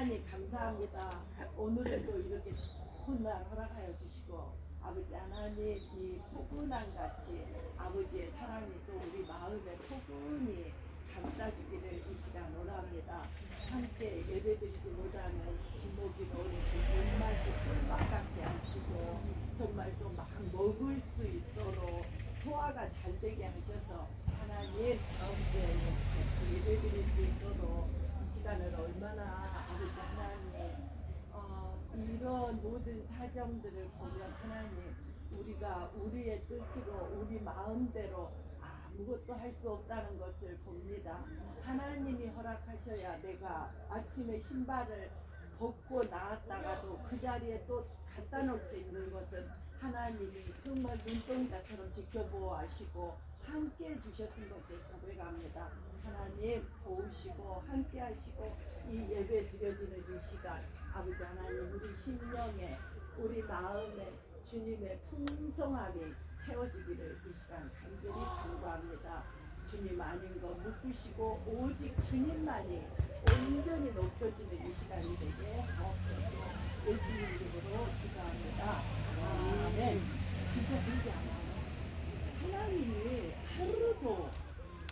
하나님 감사합니다. 오늘은 또 이렇게 좋은 날 허락하여 주시고 아버지 하나님 이 포근함 같이 아버지의 사랑이 또 우리 마음에 포근히 감싸주기를 이 시간 원합니다. 함께 예배드리지 못하는 김옥인 어르신 입맛이 꿀맛 같게 하시고 정말 또 막 먹을 수 있도록 소화가 잘 되게 하셔서 하나님 가운데 같이 예배드릴 수 있도록 이 시간을 얼마나 아버지 하나님 어, 이런 모든 사정들을 보면 하나님 우리가 우리의 뜻으로 우리 마음대로 아무것도 할 수 없다는 것을 봅니다. 하나님이 허락하셔야 내가 아침에 신발을 벗고 나왔다가도 그 자리에 또 갖다 놓을 수 있는 것은 하나님이 정말 눈동자처럼 지켜보아시고 함께 해주셨은 것을 고백합니다. 하나님 도우시고 함께 하시고 이 예배 드려지는 이 시간 아버지 하나님 우리 심령에 우리 마음에 주님의 풍성함이 채워지기를 이 시간 간절히 간구합니다. 주님 아닌 것 묻으시고 오직 주님만이 온전히 높여지는 이 시간이 되게 하옵소서 예수님 이름으로 기도합니다. 아멘. 진짜 그러지 않아요. 하나님이 하루도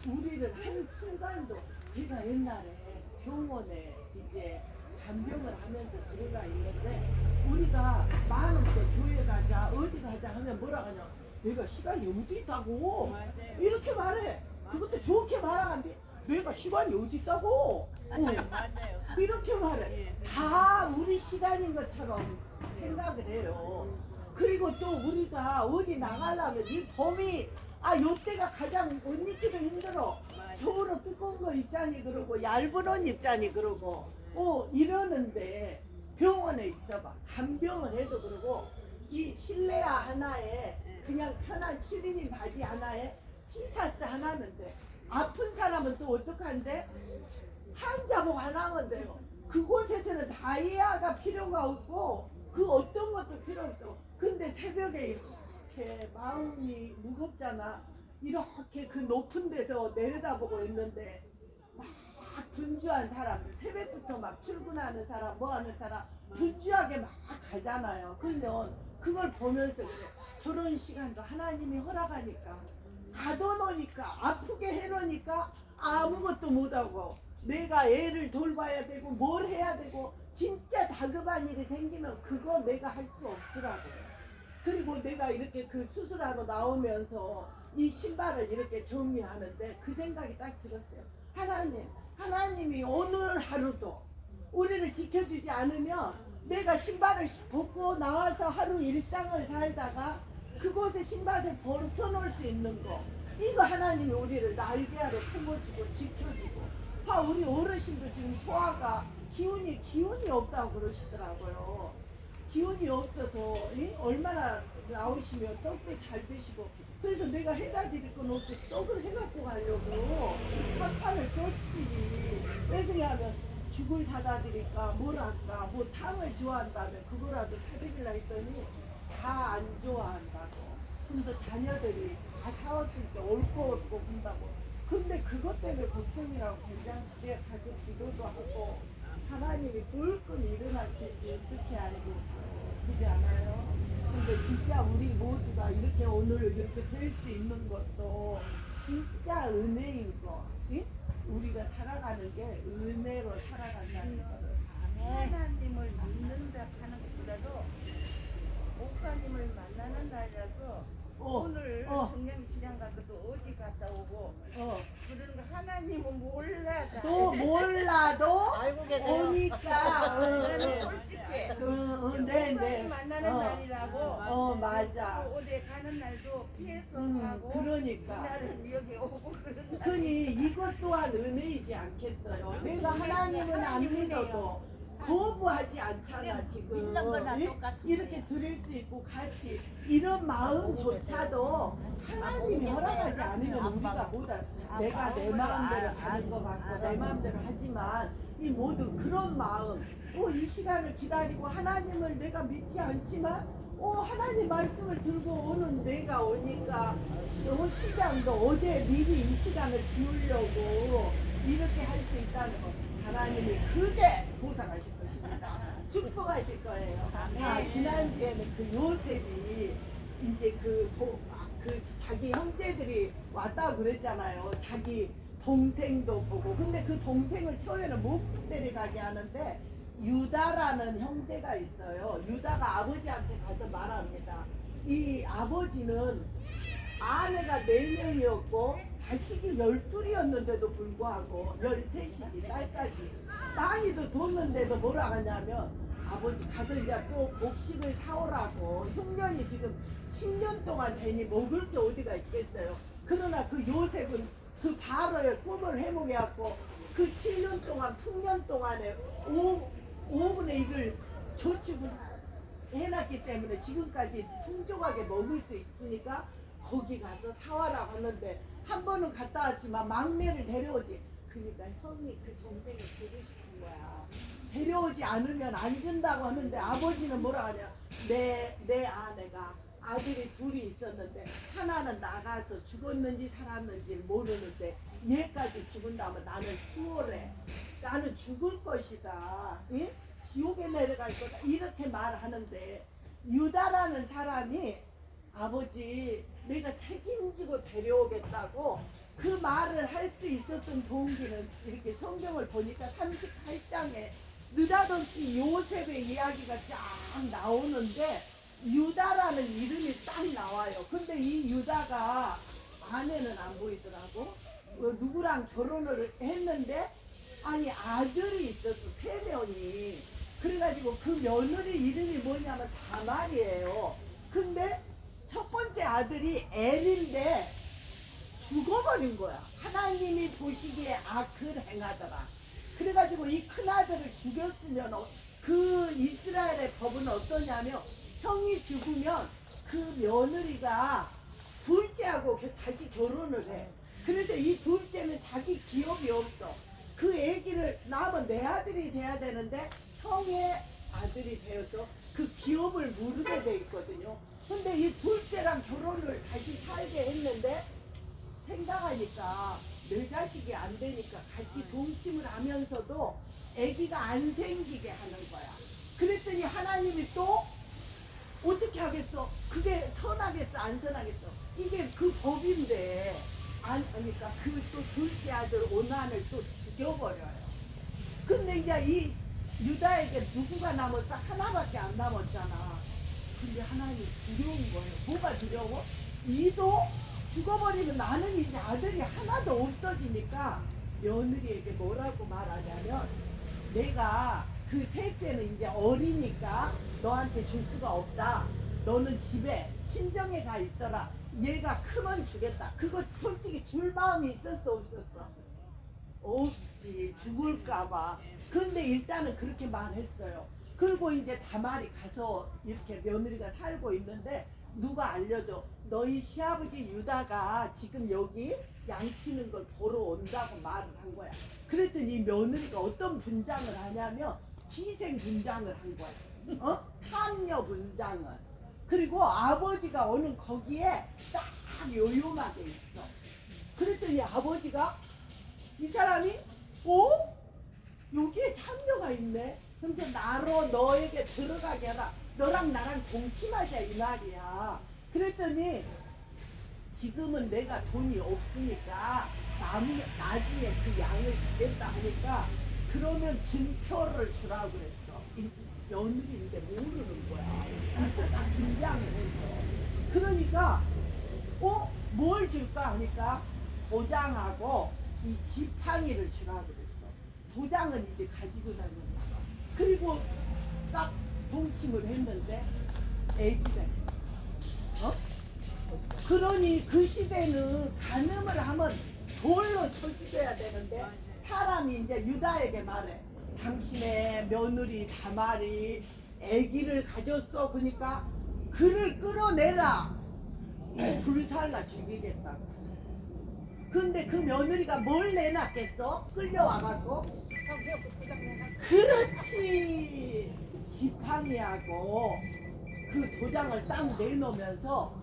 우리를 한 순간도 제가 옛날에 병원에 이제 간병을 하면서 들어가 있는데 우리가 많은데 교회 가자 어디 가자 하면 뭐라 하냐 내가 시간이 어디 있다고 맞아요. 이렇게 말해 그것도 좋게 말하는데 내가 시간이 어디 있다고 어, 맞아요. 이렇게 말해 예. 다 우리 시간인 것처럼 생각을 해요. 그리고 또 우리가 어디 나가려면 이 봄이 아 요때가 가장 옷 입기도 힘들어. 겨울은 두꺼운 거 입자니 그러고 얇은 옷 입자니 그러고 어 이러는데 병원에 있어봐 간병을 해도 그러고 이 실내화 하나에 그냥 편한 추리닝 바지 하나에 티셔츠 하나면 돼. 아픈 사람은 또 어떡한데? 한자복 하나면 돼요. 그곳에서는 다이아가 필요가 없고 그 어떤 것도 필요 없어. 근데 새벽에 이렇게 마음이 무겁잖아. 이렇게 그 높은 데서 내려다보고 있는데 막 분주한 사람들 새벽부터 막 출근하는 사람 뭐 하는 사람 분주하게 막 가잖아요. 그러면 그걸 보면서 그래. 저런 시간도 하나님이 허락하니까 가둬놓으니까 아프게 해놓으니까 아무것도 못하고 내가 애를 돌봐야 되고 뭘 해야 되고 진짜 다급한 일이 생기면 그거 내가 할 수 없더라고요 그리고 내가 이렇게 그 수술하고 나오면서 이 신발을 이렇게 정리하는데 그 생각이 딱 들었어요. 하나님, 하나님이 오늘 하루도 우리를 지켜주지 않으면 내가 신발을 벗고 나와서 하루 일상을 살다가 그곳에 신발을 벗어놓을 수 있는 거. 이거 하나님이 우리를 날개하러 품어주고 지켜주고. 봐, 우리 어르신도 지금 소화가 기운이, 기운이 없다고 그러시더라고요. 기운이 없어서 이? 얼마나 나오시면 떡도 잘 드시고 그래서 내가 해다 드릴 건 없고 떡을 해갖고 가려고 한 판을 쪘지 왜 그러냐면 죽을 사다 드릴까 뭘 할까 뭐 탕을 좋아한다면 그거라도 사드리려 했더니 다 안 좋아한다고 그래서 자녀들이 다 사왔을 때올거 없고 한다고 근데 그것 때문에 걱정이라고 굉장히 가서 기도도 하고 하나님이 불끈 일어날 텐지 어떻게 알겠어요. 그지 않아요? 근데 진짜 우리 모두가 이렇게 오늘 이렇게 될 수 있는 것도 진짜 은혜인 거. 응? 우리가 살아가는 게 은혜로 살아간다는 거를. 하나님을 믿는다 하는 것보다도 목사님을 만나는 날이라서 어, 오늘 어. 정량시장 가서도 어디 갔다 오고 어. 그런 거 하나님은 몰라 잘. 또 몰라도 알고 계세요. 오니까. 어, 나는 어, 솔직해. 어, 어, 네, 목사님 네. 만나는 어. 날이라고 어, 맞아. 또 어디 가는 날도 피해서 음, 가고 그러니까. 그날은 여기 오고 그런 날. 그니 이것 또한 은혜이지 않겠어요. 내가 하나님은 안 믿어도 거부하지 않잖아 지금. 믿는 거나 예? 똑같은 이렇게 드릴 수 있고 같이 이런 마음조차도 하나님이 허락하지 않으면 우리가 뭐다 내가 내 마음대로 가는 것 같고 내 마음대로 하지만 이 모든 그런 마음 어, 이 시간을 기다리고 하나님을 내가 믿지 않지만 어, 하나님 말씀을 들고 오는 내가 오니까 어, 시장도 어제 미리 이 시간을 비우려고 이렇게 할 수 있다는 거 하나님이 그게 보상을 하실 것입니다. 축복하실 거예요. 자, 지난주에는 그 요셉이 이제 그, 도, 아, 그 자기 형제들이 왔다고 그랬잖아요. 자기 동생도 보고. 근데 그 동생을 처음에는 못 데려가게 하는데 유다라는 형제가 있어요. 유다가 아버지한테 가서 말합니다. 이 아버지는 아내가 네 명이었고 자식이 열둘이었는데도 불구하고 열셋이지 딸까지. 많이도 뒀는데도 뭐라 하냐면 아버지 가서 이제 또 곡식을 사오라고 흉년이 지금 10년 동안 되니 먹을 게 어디가 있겠어요? 그러나 그 요셉은 그 바로의 꿈을 해몽해갖고 그 7년 동안 풍년 동안에 5, 5분의 1을 저축을 해놨기 때문에 지금까지 풍족하게 먹을 수 있으니까 거기 가서 사와라고 하는데 한 번은 갔다 왔지만 막내를 데려오지. 그러니까 형이 그 동생을 보고 싶은 거야. 데려오지 않으면 안 준다고 하는데 아버지는 뭐라 하냐? 내, 내 아내가 아들이 둘이 있었는데 하나는 나가서 죽었는지 살았는지 모르는데 얘까지 죽은다면 나는 수월해. 나는 죽을 것이다. 예? 지옥에 내려갈 거다. 이렇게 말하는데 유다라는 사람이 아버지 내가 책임지고 데려오겠다고 그 말을 할 수 있었던 동기는 이렇게 성경을 보니까 38장에 느닷없이 요셉의 이야기가 쫙 나오는데 유다라는 이름이 딱 나와요. 근데 이 유다가 아내는 안 보이더라고. 어, 누구랑 결혼을 했는데 아니 아들이 있었어 세 명이. 그래가지고 그 며느리 이름이 뭐냐면 다말이에요. 근데 첫 번째 아들이 엘인데 죽어버린 거야. 하나님이 보시기에 악을 행하더라. 그래가지고 이 큰아들을 죽였으면 어- 그 이스라엘의 법은 어떠냐면 형이 죽으면 그 며느리가 둘째하고 겨- 다시 결혼을 해. 그래서 이 둘째는 자기 기업이 없어. 그 애기를 낳으면 내 아들이 돼야 되는데 형의 아들이 되어서 그 기업을 모르게 돼 있거든요. 근데 이 둘째랑 결혼을 다시 살게 했는데 생각하니까 내 자식이 안 되니까 같이 동침을 하면서도 아기가 안 생기게 하는 거야. 그랬더니 하나님이 또 어떻게 하겠어? 그게 선하겠어? 안 선하겠어? 이게 그 법인데 안 하니까 그 또 둘째 아들 오난을 또 죽여버려요. 근데 이제 이 유다에게 누구가 남았어? 하나밖에 안 남았잖아. 근데 하나님 두려운 거예요. 뭐가 두려워? 이도 죽어버리면 나는 이제 아들이 하나도 없어지니까 며느리에게 뭐라고 말하냐면 내가 그 셋째는 이제 어리니까 너한테 줄 수가 없다. 너는 집에 친정에 가 있어라. 얘가 크면 주겠다. 그거 솔직히 줄 마음이 있었어 없었어? 없지 죽을까봐. 근데 일단은 그렇게 말했어요. 그리고 이제 다말이 가서 이렇게 며느리가 살고 있는데 누가 알려줘? 너희 시아버지 유다가 지금 여기 양치는 걸 보러 온다고 말을 한 거야. 그랬더니 이 며느리가 어떤 분장을 하냐면 희생 분장을 한 거야. 어? 참여 분장을. 그리고 아버지가 오는 거기에 딱 요요하게 있어. 그랬더니 아버지가 이 사람이 어? 여기에 참여가 있네. 그래서 나로 너에게 들어가게 해라. 너랑 나랑 동침하자 이 말이야. 그랬더니 지금은 내가 돈이 없으니까 남, 나중에 그 양을 주겠다 하니까 그러면 증표를 주라고 그랬어. 이 며느리인데 모르는 거야. 다 긴장을 해서. 그러니까 어? 뭘 줄까 하니까 도장하고 이 지팡이를 주라고 그랬어. 도장은 이제 가지고 다니는 거야. 그리고 딱 동침을 했는데 애기가. 어? 그러니 그 시대는 간음을 하면 돌로 쳐죽여야 되는데 사람이 이제 유다에게 말해. 당신의 며느리 다말이 아기를 가졌어. 그러니까 그를 끌어내라. 이 불살라 죽이겠다고. 근데 그 며느리가 뭘 내놨겠어? 끌려와갖고 그렇지. 지팡이하고 그 도장을 딱 내놓으면서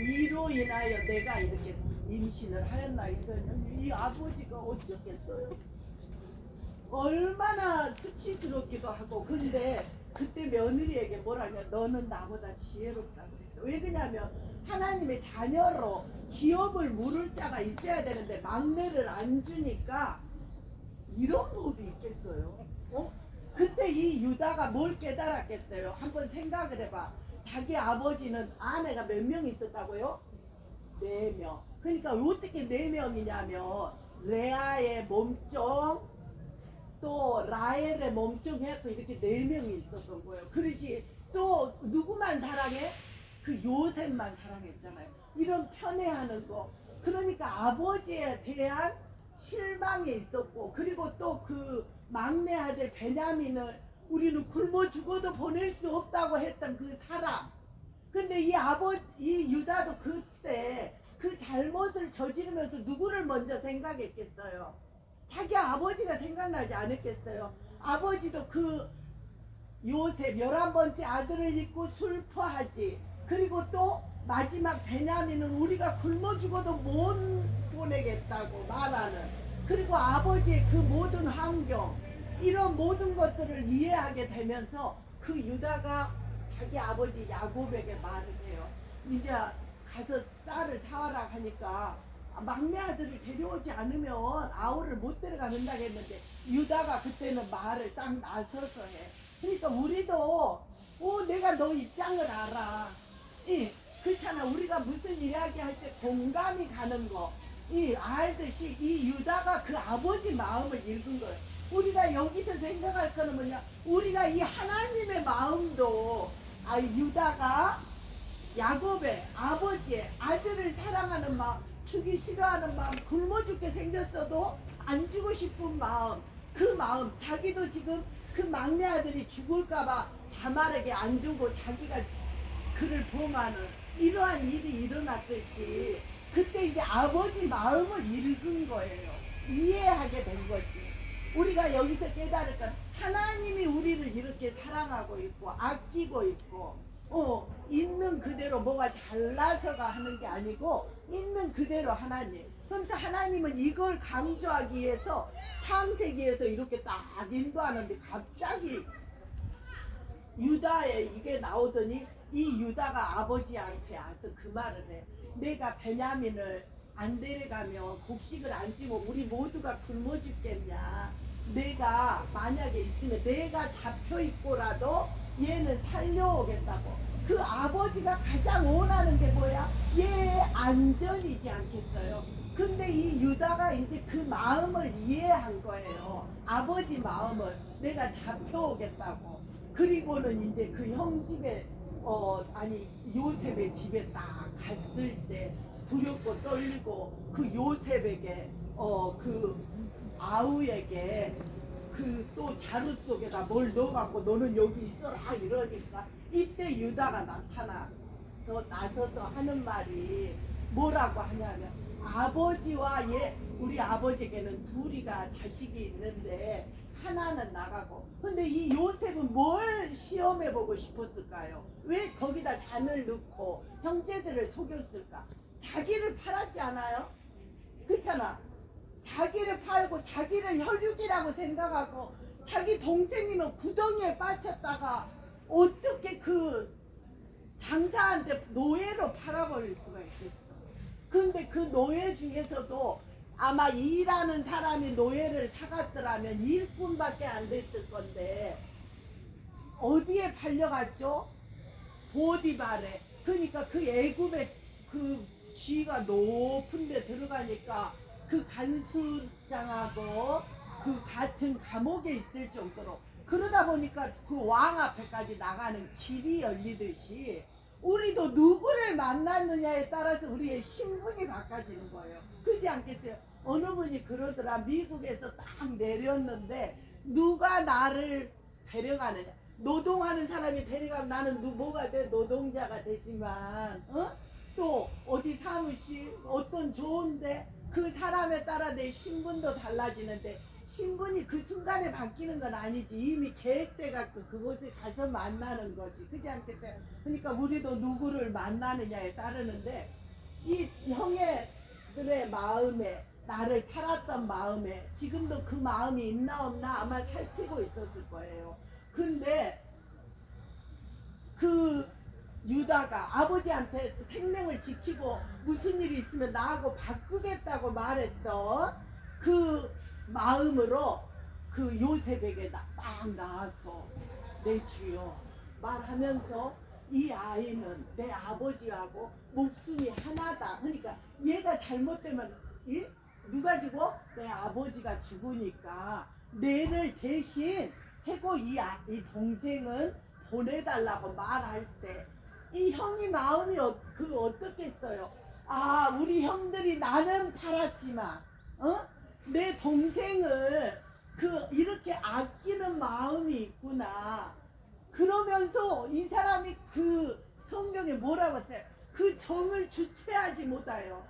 이로 인하여 내가 이렇게 임신을 하였나 했더니 이 아버지가 어쩌겠어요? 얼마나 수치스럽기도 하고 근데 그때 며느리에게 뭐라냐 너는 나보다 지혜롭다 그랬어. 왜 그러냐면 하나님의 자녀로 기업을 물을 자가 있어야 되는데 막내를 안 주니까 있겠어요 어? 그때 이 유다가 뭘 깨달았겠어요 한번 생각을 해봐 자기 아버지는 아내가 몇 명 있었다고요? 네 명. 그러니까 어떻게 네 명이냐면 레아의 몸종 또 라헬의 몸종 해서 이렇게 네 명이 있었던 거예요. 그러지 또 누구만 사랑해? 그 요셉만 사랑했잖아요. 이런 편애하는 거. 그러니까 아버지에 대한 실망이 있었고 그리고 또그 막내 아들 베냐민을 우리는 굶어 죽어도 보낼 수 없다고 했던 그 사람. 근데 이 아버 이 유다도 그때 그 잘못을 저지르면서 누구를 먼저 생각했겠어요? 자기 아버지가 생각나지 않았겠어요? 아버지도 그 요셉 열한 번째 아들을 잊고 슬퍼하지. 그리고 또 마지막 베냐민은 우리가 굶어 죽어도 못 보내겠다고 말하는. 그리고 아버지의 그 모든 환경 이런 모든 것들을 이해하게 되면서 그 유다가 자기 아버지 야곱에게 말을 해요. 이제 가서 쌀을 사와라 하니까 막내 아들을 데려오지 않으면 아우를 못 데려가는다 했는데 유다가 그때는 말을 딱 나서서 해. 그러니까 우리도 어 내가 너 입장을 알아. 이 그렇잖아 우리가 무슨 이야기 할 때 공감이 가는 거. 이 알듯이 이 유다가 그 아버지 마음을 읽은 거예요. 우리가 여기서 생각할 거는 뭐냐? 우리가 이 하나님의 마음도 아 유다가 야곱의 아버지의 아들을 사랑하는 마음, 주기 싫어하는 마음, 굶어 죽게 생겼어도 안 주고 싶은 마음, 그 마음, 자기도 지금 그 막내 아들이 죽을까봐 다말에게 안 주고 자기가 그를 봉하는 이러한 일이 일어났듯이 그때 이제 아버지 마음을 읽은 거예요. 이해하게 된 거지. 우리가 여기서 깨달을 건 하나님이 우리를 이렇게 사랑하고 있고 아끼고 있고 어 있는 그대로 뭐가 잘나서가 하는 게 아니고 있는 그대로 하나님. 그러면서 하나님은 이걸 강조하기 위해서 창세기에서 이렇게 딱 인도하는데 갑자기 유다에 이게 나오더니 이 유다가 아버지한테 와서 그 말을 해. 내가 베냐민을 안 데려가면 곡식을 안 주면 우리 모두가 굶어 죽겠냐. 내가 만약에 있으면 내가 잡혀 있고라도 얘는 살려오겠다고. 그 아버지가 가장 원하는 게 뭐야? 얘의 안전이지 않겠어요? 근데 이 유다가 이제 그 마음을 이해한 거예요. 아버지 마음을 내가 잡혀오겠다고. 그리고는 이제 그 형 집에 어 아니 요셉의 집에 딱 갔을 때 두렵고 떨리고 그 요셉에게 어 그 아우에게 그 또 자루 속에다 뭘 넣어갖고 너는 여기 있어라. 이러니까 이때 유다가 나타나서 나서서 하는 말이 뭐라고 하냐면 아버지와 얘 우리 아버지에게는 둘이가 자식이 있는데 하나는 나가고 근데 이 요셉은 뭘 시험해 보고 싶었을까요? 왜 거기다 잔을 넣고 형제들을 속였을까? 자기를 팔았지 않아요? 그렇잖아. 자기를 팔고 자기를 혈육이라고 생각하고 자기 동생이면 구덩이에 빠졌다가 어떻게 그 장사한테 노예로 팔아버릴 수가 있겠어. 근데 그 노예 중에서도 아마 일하는 사람이 노예를 사갔더라면 일꾼밖에 안 됐을 건데 어디에 팔려갔죠? 보디발에. 그러니까 그 애굽의 그 쥐가 높은 데 들어가니까 그 간수장하고 그 같은 감옥에 있을 정도로 그러다 보니까 그 왕 앞에까지 나가는 길이 열리듯이 우리도 누구를 만났느냐에 따라서 우리의 신분이 바꿔지는 거예요. 그지 않겠어요? 어느 분이 그러더라. 미국에서 딱 내렸는데 누가 나를 데려가느냐. 노동하는 사람이 데려가면 나는 누, 뭐가 돼? 노동자가 되지만, 어? 또 어디 사무실, 어떤 좋은데 그 사람에 따라 내 신분도 달라지는데 신분이 그 순간에 바뀌는 건 아니지 이미 계획돼 갖고 그곳에 가서 만나는 거지 그지 않겠어요? 그러니까 우리도 누구를 만나느냐에 따르는데 이 형애들의 마음에 나를 팔았던 마음에 지금도 그 마음이 있나 없나 아마 살피고 있었을 거예요. 근데 그 유다가 아버지한테 생명을 지키고 무슨 일이 있으면 나하고 바꾸겠다고 말했던 그 마음으로 그 요셉에게 나- 딱 나와서 내 주여 말하면서 이 아이는 내 아버지하고 목숨이 하나다. 그러니까 얘가 잘못되면 이? 누가 죽어? 내 아버지가 죽으니까 내를 대신 해고 이, 아, 이 동생은 보내달라고 말할 때 이 형이 마음이 어, 그 어떻겠어요? 아 우리 형들이 나는 팔았지만 어? 내 동생을 그 이렇게 아끼는 마음이 있구나. 그러면서 이 사람이 그 성경에 뭐라고 했어요? 그 정을 주체하지 못하여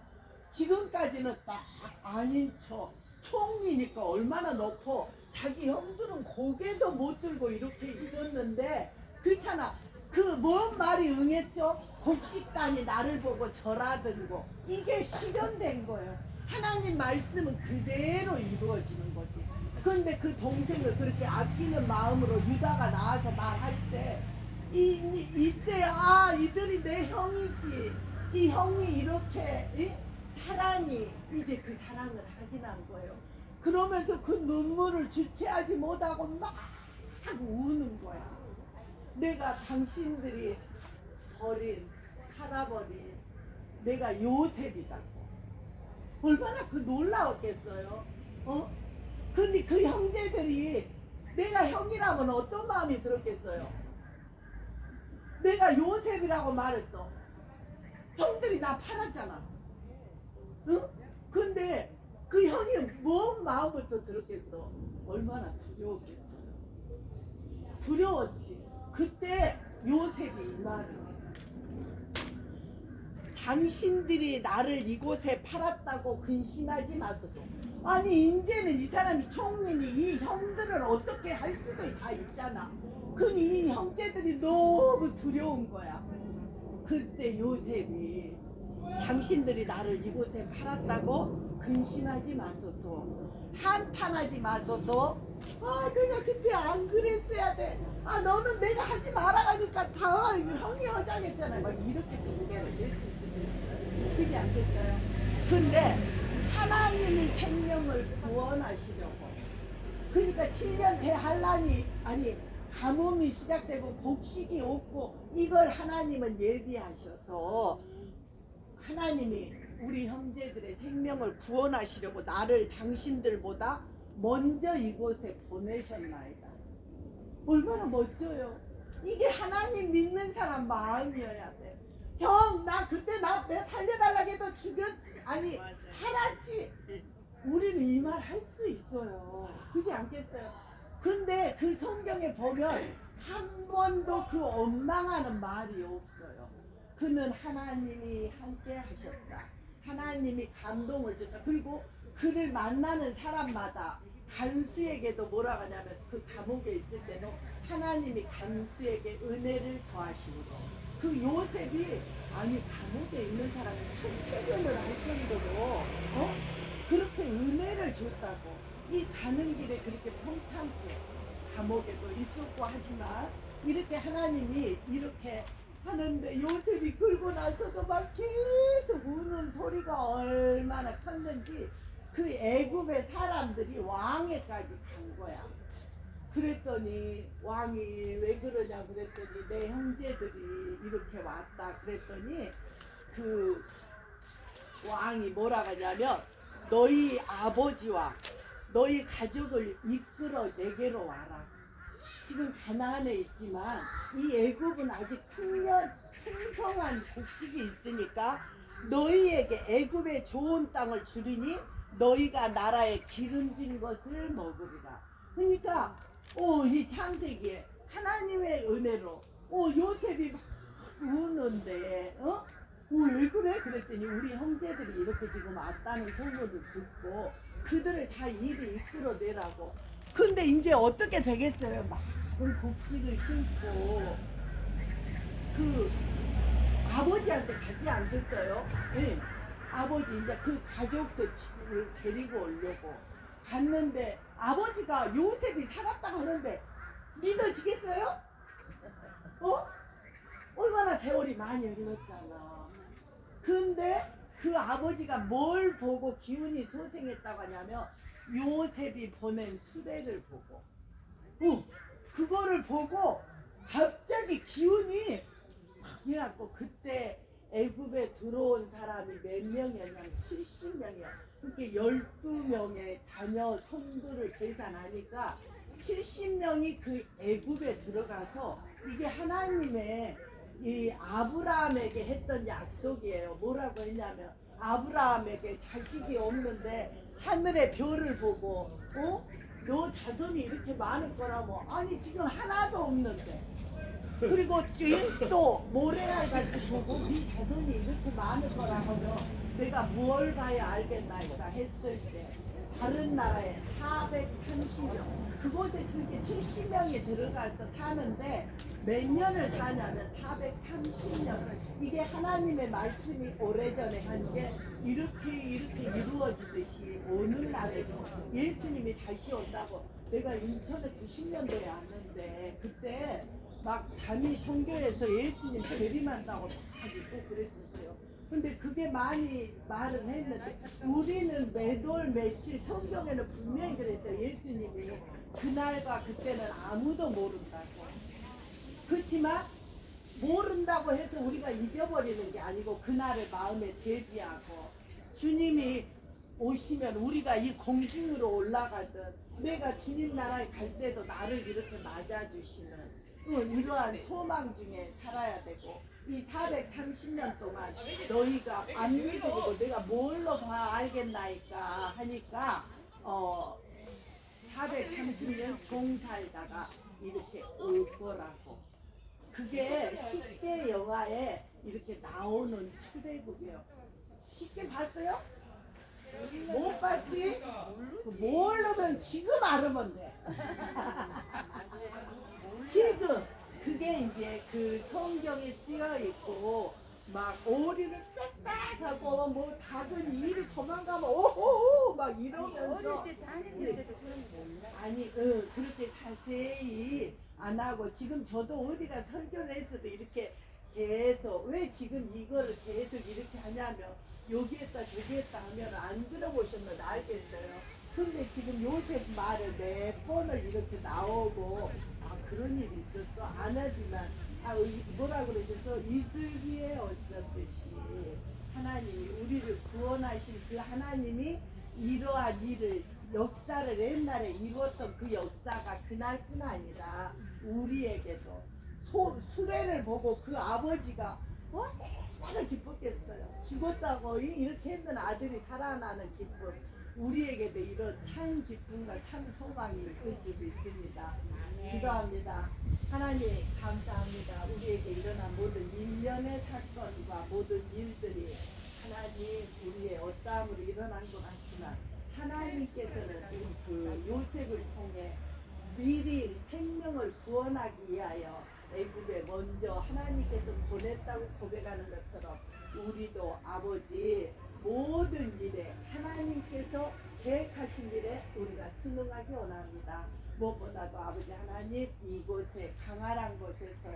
지금까지는 딱 아닌 척 총리니까 얼마나 넣고 자기 형들은 고개도 못 들고 이렇게 있었는데 그렇잖아 그 뭔 말이 응했죠? 곡식단이 나를 보고 절하든고 이게 실현된 거예요 하나님 말씀은 그대로 이루어지는 거지. 근데 그 동생을 그렇게 아끼는 마음으로 유다가 나와서 말할 때 이, 이, 이때 아 이들이 내 형이지. 이 형이 이렇게 이? 사랑이 이제 그 사랑을 확인한 거예요. 그러면서 그 눈물을 주체하지 못하고 막 우는 거야. 내가 당신들이 버린 팔아버린 내가 요셉이다고 얼마나 그 놀라웠겠어요 어? 근데 그 형제들이 내가 형이라면 어떤 마음이 들었겠어요 내가 요셉이라고 말했어 형들이 나 팔았잖아 응? 근데 그 형이 뭔 마음부터 들었겠어 얼마나 두려웠겠어요 두려웠지 그때 요셉이 이 말을 해. 당신들이 나를 이곳에 팔았다고 근심하지 마소서. 아니 이제는 이 사람이 총리니 이 형들을 어떻게 할 수도 다 있잖아. 그이 형제들이 너무 두려운 거야. 그때 요셉이 당신들이 나를 이곳에 팔았다고 근심하지 마소서. 한탄하지 마소서. 아 내가 그때 안 그랬어야 돼. 아 너는 내가 하지 말아가니까 다 형이 허장했잖아. 막 이렇게 핑계를 낼수 있으면 그지 않겠어요? 근데 하나님이 생명을 구원하시려고. 그러니까 7년 대한란이 아니 가뭄이 시작되고 곡식이 없고 이걸 하나님은 예비하셔서 하나님이 우리 형제들의 생명을 구원하시려고 나를 당신들보다 먼저 이곳에 보내셨나이다. 얼마나 멋져요. 이게 하나님 믿는 사람 마음이어야 돼. 형, 나 그때 나 내 살려달라고 해도 죽였지. 아니, 맞아요. 팔았지. 우리는 이 말 할 수 있어요. 그지 않겠어요? 근데 그 성경에 보면 한 번도 그 원망하는 말이 없어요. 그는 하나님이 함께 하셨다. 하나님이 감동을 줬다. 그리고 그를 만나는 사람마다 간수에게도 뭐라고 하냐면 그 감옥에 있을 때도 하나님이 간수에게 은혜를 더하시므로 그 요셉이 아니 감옥에 있는 사람이 출퇴근을 할 정도로 어? 그렇게 은혜를 줬다고 이 가는 길에 그렇게 평탄케 감옥에도 있었고 하지만 이렇게 하나님이 이렇게 하는데 요셉이 끌고 나서도 막 계속 우는 소리가 얼마나 컸는지 그 애굽의 사람들이 왕에까지 간 거야. 그랬더니 왕이 왜 그러냐 그랬더니 내 형제들이 이렇게 왔다 그랬더니 그 왕이 뭐라 하냐면 너희 아버지와 너희 가족을 이끌어 내게로 와라. 지금 가나안에 있지만 이 애굽은 아직 풍년 풍성한 곡식이 있으니까 너희에게 애굽의 좋은 땅을 주리니 너희가 나라의 기름진 것을 먹으리라. 그러니까 오 이 창세기에 하나님의 은혜로 오 요셉이 막 우는데 어? 오, 왜 그래? 그랬더니 우리 형제들이 이렇게 지금 왔다는 소문을 듣고 그들을 다 이리 이끌어내라고. 근데 이제 어떻게 되겠어요? 많은 곡식을 심고 그 아버지한테 가지 않겠어요? 예. 아버지 이제 그 가족들을 데리고 오려고 갔는데 아버지가 요셉이 살았다 하는데 믿어지겠어요? 어? 얼마나 세월이 많이 흘렀잖아. 근데 그 아버지가 뭘 보고 기운이 소생했다고 하냐면 요셉이 보낸 수레를 보고 어, 그거를 보고 갑자기 기운이 확 해갖고 그때 애굽에 들어온 사람이 몇 명이었냐면 70명이야. 그렇게 12명의 자녀 손들을 계산하니까 70명이 그 애굽에 들어가서 이게 하나님의 이 아브라함에게 했던 약속이에요. 뭐라고 했냐면 아브라함에게 자식이 없는데 하늘의 별을 보고 어? 너 자손이 이렇게 많을 거라고 아니 지금 하나도 없는데 그리고 또 모래알 같이 보고 네 자손이 이렇게 많을 거라고 하면 내가 뭘 봐야 알겠나이까 했을 때 다른 나라에 430명 그곳에 그렇게 70명이 들어가서 사는데 몇 년을 사냐면 430년. 이게 하나님의 말씀이 오래전에 한 게 이렇게 이렇게 이루어지듯이 오늘날에도 예수님이 다시 온다고 내가 인천에 90년도에 왔는데 그때 막 담이 성교에서 예수님 재림한다고 다 듣고 그랬었어요. 근데 그게 많이 말은 했는데 우리는 매돌 며칠 성경에는 분명히 그랬어요. 예수님이 그날과 그때는 아무도 모른다고. 그렇지만 모른다고 해서 우리가 잊어버리는 게 아니고 그날을 마음에 대비하고 주님이 오시면 우리가 이 공중으로 올라가든 내가 주님 나라에 갈 때도 나를 이렇게 맞아주시는 응, 이러한 소망 중에 살아야 되고 이 430년 동안 너희가 안 믿어보고 내가 뭘로 봐 알겠나이까 하니까 어 430년 종 살다가 이렇게 올 거라고 그게 쉽게 영화에 이렇게 나오는 출애굽이에요 쉽게 봤어요? 못 봤지? 모르면 지금 알으면 돼 지금 그게 이제 그 성경에 쓰여 있고 막 오리를 빽빽하고 뭐 닭은 이리 도망가면 오호호 막 이러면서 어릴 때 다녔는데도 그런 거 몰라. 아니 어, 그렇게 자세히 안 하고 지금 저도 어디가 설교를 했어도 이렇게 계속 왜 지금 이거를 계속 이렇게 하냐면 여기에다 저기에다 하면 안 들어보셨면 알겠어요. 근데 지금 요셉 말을 몇 번을 이렇게 나오고 아 그런 일이 있었어? 안 하지만 아 이- 뭐라 그러셨어? 이슬기에 어쩌듯이 하나님이 우리를 구원하신 그 하나님이 이러한 일을 역사를 옛날에 이루었던 그 역사가 그날뿐 아니라 우리에게도 소, 수레를 보고 그 아버지가 얼마나 기뻤겠어요. 죽었다고 이- 이렇게 했던 아들이 살아나는 기쁨. 우리에게도 이런 참 기쁨과 참 소망이 있을 줄 믿습니다. 기도합니다. 하나님 감사합니다. 우리에게 일어난 모든 일련의 사건과 모든 일들이 하나님 우리의 어떠함으로 일어난 것 같지만 하나님께서는 이- 그 요셉을 통해 미리 생명을 구원하기 위하여 애굽에 먼저 하나님께서 보냈다고 고백하는 것처럼 우리도 아버지 모든 일에 하나님께서 계획하신 일에 우리가 순응하기 원합니다. 무엇보다도 아버지 하나님 이곳에 강활한 곳에서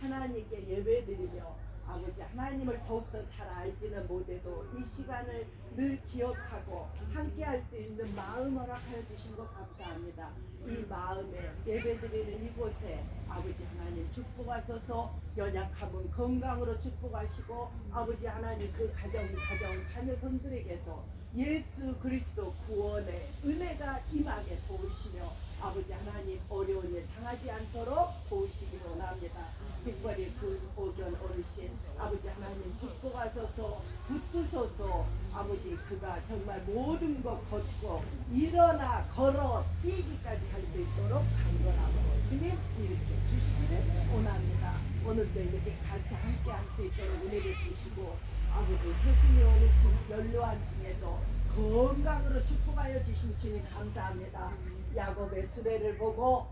하나님께 예배드리며 아버지 하나님을 더욱더 잘 알지는 못해도 이 시간을 늘 기억하고 함께 할 수 있는 마음 허락하여 주신 것 감사합니다. 이 마음에 예배드리는 이곳에 아버지 하나님 축복하소서 연약함은 건강으로 축복하시고 아버지 하나님 그 가정 가정 자녀 손들에게도 예수 그리스도 구원의 은혜가 임하게 도우시며 아버지 하나님 어려운 일 당하지 않도록 도우시기 원합니다. 특별히 그 오전 어르신 아버지 하나님 축복하소서 붙드소서 아버지 그가 정말 모든 것 걷고 일어나 걸어 뛰기까지 할 수 있도록 강건하고 주님 이렇게 주시기를 원합니다. 오늘도 이렇게 같이 함께 할 수 있도록 은혜를 주시고 아버지 스승이 어르신 연로한 중에도 건강으로 축복하여 주신 주님 감사합니다. 야곱의 수레를 보고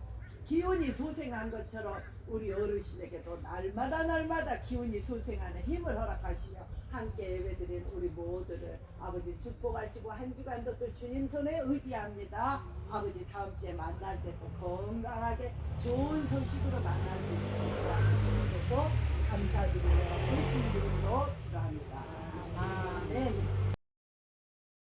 기운이 소생한 것처럼 우리 어르신에게도 날마다 날마다 기운이 소생하는 힘을 허락하시며 함께 예배드린 우리 모두를 아버지 축복하시고 한 주간도 또 주님 손에 의지합니다. 아버지 다음 주에 만날 때 또 건강하게 좋은 소식으로 만날 수 있도록 감사드리며 그 예수님 이름으로 기도합니다. 아멘.